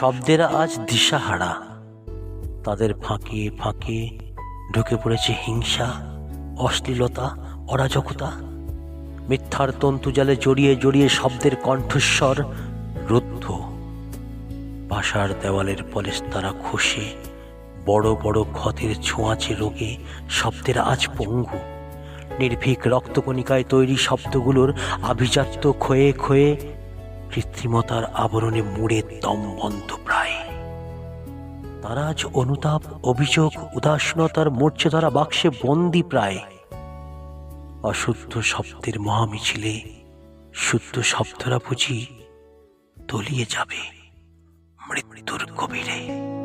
শব্দের আজ দিশাহারা। তাদের ফাঁকে ফাঁকে ঢুকে পড়েছে হিংসা, অশ্লীলতা, অরাজকতা। মিথ্যার তন্তুজালে জড়িয়ে জড়িয়ে শব্দের কণ্ঠস্বর রুদ্ধ। ভাষার দেওয়ালের পলেস্তারা খসে বড় বড় ক্ষতের ছোঁয়াচে রোগে শব্দের আজ পঙ্গু। নির্ভীক রক্তকণিকায় তৈরি শব্দগুলোর আভিজাত্য ক্ষয়ে ক্ষয়ে কৃত্রিমতার আবরণে মুড়ে দম বন্ধ প্রায়। তারা আজ অনুতাপ, অভিযোগ, উদাসীনতার মূর্ছে ধরা বাক্সে বন্দি প্রায়। অশুদ্ধ শব্দের মহামিছিলে শুদ্ধ শব্দরা বুঝি তলিয়ে যাবে মৃত্যুর গভীরে।